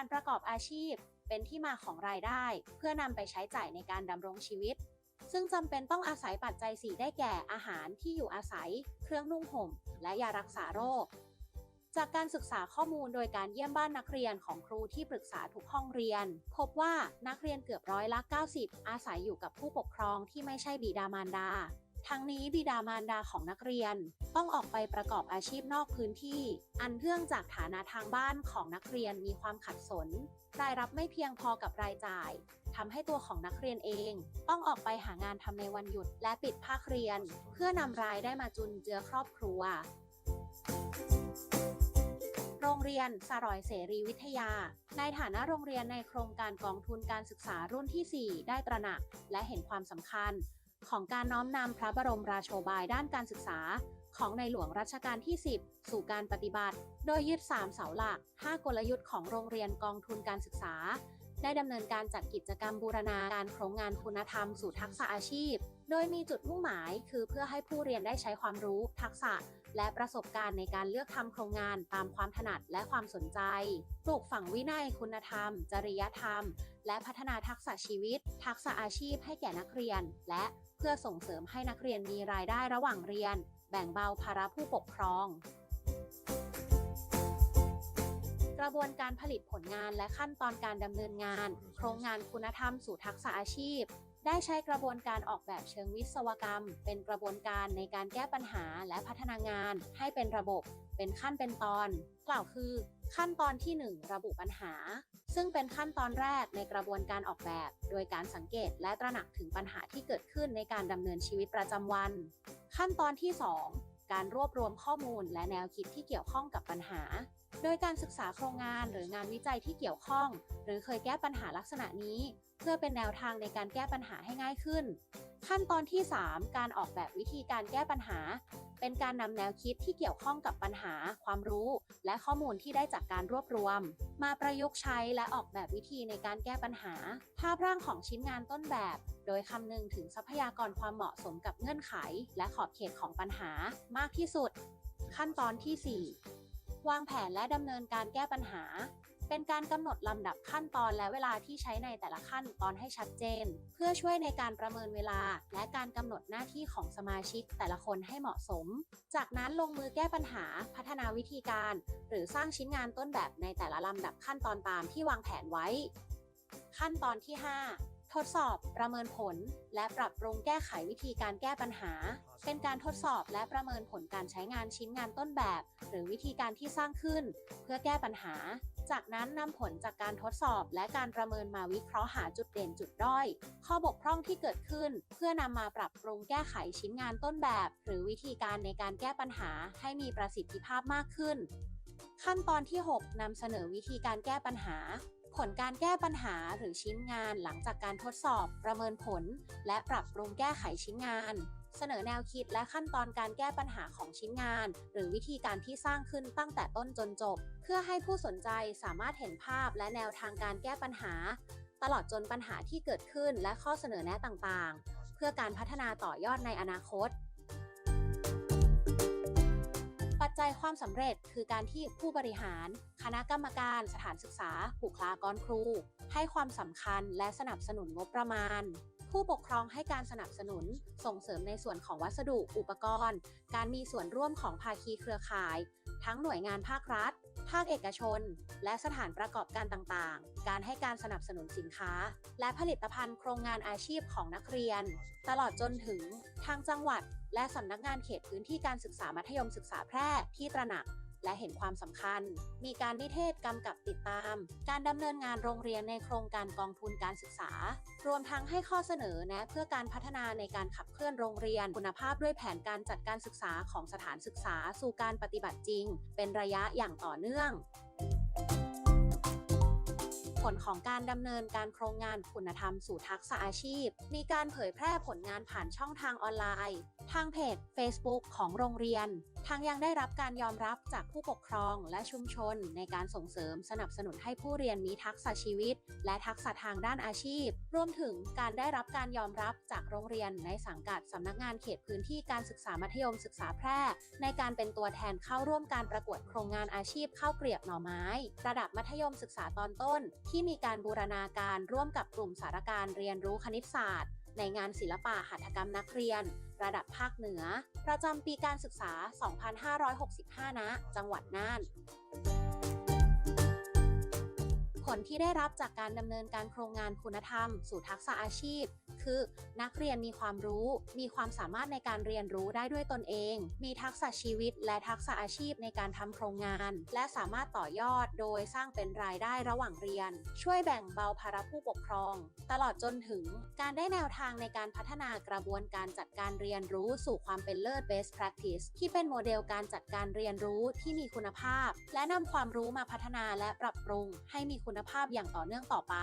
การประกอบอาชีพ เป็นที่มาของรายได้ เพื่อนำไปใช้จ่ายในการดำรงชีวิต ซึ่งจำเป็นต้องอาศัยปัจจัย 4 ได้แก่อาหารที่อยู่อาศัย เครื่องนุ่งห่ม และยารักษาโรค จากการศึกษาข้อมูลโดยการเยี่ยมบ้านนักเรียนของครูที่ปรึกษาทุกห้องเรียน พบว่านักเรียนเกือบร้อยละ 90 อาศัยอยู่กับผู้ปกครองที่ไม่ใช่บิดามารดา ทั้งนี้บิดามารดาของนักเรียน ต้องออกไปประกอบอาชีพนอกพื้นที่ อันเนื่องจากฐานะทางบ้านของนักเรียนมีความขัดสน รายรับไม่เพียงพอกับรายจ่ายทำให้ตัวของนักเรียนเอง ต้องออกไปหางานทำในวันหยุดและปิดภาคเรียน เพื่อนำรายได้มาจุนเจือครอบครัว โรงเรียนสรอยเสรีวิทยา ในฐานะโรงเรียนในโครงการกองทุนการศึกษารุ่นที่ 4 ได้ตระหนัก และเห็นความสำคัญ ของการน้อมนำพระบรมราโชบายด้านการศึกษา ของในหลวงรัชกาลที่ 10 สู่การปฏิบัติ โดยยึด 3 เสาหลัก 5 กลยุทธ์ของโรงเรียนกองทุนการศึกษา ได้ดำเนินการจัดกิจกรรมบูรณาการโครงงานคุณธรรมสู่ทักษะอาชีพ โดยมีจุดมุ่งหมายคือเพื่อให้ผู้เรียนได้ใช้ความรู้ ทักษะ และประสบการณ์ในการเลือกทำโครงงานตามความถนัดและความสนใจ ปลูกฝังวินัยคุณธรรม จริยธรรม และพัฒนาทักษะชีวิต ทักษะอาชีพให้แก่นักเรียน และ เพื่อส่งเสริมให้นักเรียนมีรายได้ระหว่างเรียน แบ่งเบาภาระผู้ปกครอง กระบวนการผลิตผลงานและขั้นตอนการดำเนินงาน โครงงานคุณธรรมสู่ทักษะอาชีพ ได้ใช้กระบวนการออกแบบเชิงวิศวกรรม เป็นกระบวนการในการแก้ปัญหาและพัฒนางาน ให้เป็นระบบ เป็นขั้นเป็นตอน กล่าวคือ ขั้นตอนที่ 1 ระบุปัญหา ซึ่งเป็นขั้นตอนแรกในกระบวนการออกแบบ โดยการสังเกตและตระหนักถึงปัญหาที่เกิดขึ้นในการดำเนินชีวิตประจำวัน ขั้นตอนที่ 2 การรวบรวมข้อมูลและแนวคิดที่เกี่ยวข้องกับปัญหา โดยการศึกษาโครงงานหรืองานวิจัยที่เกี่ยวข้อง หรือเคยแก้ปัญหาลักษณะนี้ เพื่อเป็นแนวทางในการแก้ปัญหาให้ง่ายขึ้น ขั้นตอนที่ 3 การออกแบบวิธีการแก้ปัญหา เป็นการนำแนวคิดที่เกี่ยวข้องกับปัญหา ความรู้ และข้อมูลที่ได้จากการรวบรวม มาประยุกต์ใช้และออกแบบวิธีในการแก้ปัญหา ภาพร่างของชิ้นงานต้นแบบ โดยคำนึงถึงทรัพยากรความเหมาะสมกับเงื่อนไข และขอบเขตของปัญหามากที่สุด ขั้นตอนที่ 4 วางแผนและดำเนินการแก้ปัญหา เป็นการกำหนดลำดับขั้นตอนและเวลาที่ใช้ในแต่ละขั้นตอนให้ชัดเจน เพื่อช่วยในการประเมินเวลา และการกำหนดหน้าที่ของสมาชิกแต่ละคนให้เหมาะสม จากนั้นลงมือแก้ปัญหา พัฒนาวิธีการ หรือสร้างชิ้นงานต้นแบบในแต่ละลำดับขั้นตอนตามที่วางแผนไว้ ขั้นตอนที่ 5 ทดสอบประเมินผล และปรับปรุงแก้ไขวิธีการแก้ปัญหา เป็นการทดสอบและประเมินผลการใช้งานชิ้นงานต้นแบบ หรือวิธีการที่สร้างขึ้น เพื่อแก้ปัญหา จากนั้นนำผลจากการทดสอบและการประเมินมาวิเคราะห์หาจุดเด่นจุดด้อย ข้อบกพร่องที่เกิดขึ้น เพื่อนำมาปรับปรุงแก้ไขชิ้นงานต้นแบบ หรือวิธีการในการแก้ปัญหาให้มีประสิทธิภาพมากขึ้น ขั้นตอนที่ 6นำเสนอวิธีการแก้ปัญหา ผลการแก้ปัญหาหรือชิ้นงานหลังจากการทดสอบประเมินผล และปรับปรุงแก้ไขชิ้นงาน เสนอแนวคิดและขั้นตอนการแก้ปัญหาของชิ้นงาน หรือวิธีการที่สร้างขึ้นตั้งแต่ต้นจนจบ เพื่อให้ผู้สนใจสามารถเห็นภาพและแนวทางการแก้ปัญหา ตลอดจนปัญหาที่เกิดขึ้นและข้อเสนอแนะต่างๆ เพื่อการพัฒนาต่อยอดในอนาคต จจัยความสำเร็จคือการที่ผู้บริหาร คณะกรรมการสถานศึกษาบุคลากรครู ให้ความสำคัญและสนับสนุนงบประมาณ ผู้ปกครองให้การสนับสนุนส่งเสริมในส่วนของวัสดุอุปกรณ์ การมีส่วนร่วมของภาคีเครือข่าย ทั้งหน่วยงานภาครัฐ ภาคเอกชน และสถานประกอบการต่างๆ การให้การสนับสนุนสินค้า และผลิตภัณฑ์โครงงานอาชีพของนักเรียน ตลอดจนถึงทางจังหวัด และสำนักงานเขตพื้นที่การศึกษามัธยมศึกษาแพร่ที่ตระหนัก และเห็นความสำคัญ มีการนิเทศกำกับติดตาม การดำเนินงานโรงเรียนในโครงการกองทุนการศึกษา รวมทั้งให้ข้อเสนอแนะเพื่อการพัฒนาในการขับเคลื่อนโรงเรียนคุณภาพด้วยแผนการจัดการศึกษาของสถานศึกษาสู่การปฏิบัติจริง เป็นระยะอย่างต่อเนื่องผลของการดำเนินการโครงงานคุณธรรมสู่ทักษะอาชีพ มีการเผยแพร่ผลงานผ่านช่องทางออนไลน์ ทางเพจ Facebook ของโรงเรียนทั้งยังได้รับการยอมรับจากผู้ปกครองและชุมชน ในการส่งเสริมสนับสนุนให้ผู้เรียนมีทักษะชีวิต และทักษะทางด้านอาชีพ รวมถึงการได้รับการยอมรับจากโรงเรียนในสังกัดสำนักงานเขตพื้นที่การศึกษามัธยมศึกษาแพร่ ในการเป็นตัวแทนเข้าร่วมการประกวดโครงงานอาชีพข้าวเกรียบหน่อไม้ ระดับมัธยมศึกษาตอนต้น ที่มีการบูรณาการร่วมกับกลุ่มสารการเรียนรู้คณิตศาสตร์ ในงานศิลปะหัตถกรรมนักเรียน ระดับภาคเหนือ ประจำปีการศึกษา 2565 ณ จังหวัดน่าน ลที่ได้รับจากการดำเนินการโครงงานคุณธรรม สู่ทักษะอาชีพ คือ นักเรียนมีความรู้ มีความสามารถในการเรียนรู้ได้ด้วยตนเอง มีทักษะชีวิต และทักษะอาชีพในการทำโครงงาน และสามารถต่อยอดโดยสร้างเป็นรายได้ระหว่างเรียน ช่วยแบ่งเบาภาระผู้ปกครอง ตลอดจนถึง การได้แนวทางในการพัฒนากระบวนการจัดการเรียนรู้สู่ความเป็นเลิศ best practice ที่เป็นโมเดลการจัดการเรียนรู้ที่มีคุณภาพ และนำความรู้มาพัฒนาและปรับปรุงให้มีคุณภาพอย่างต่อเนื่องต่อไป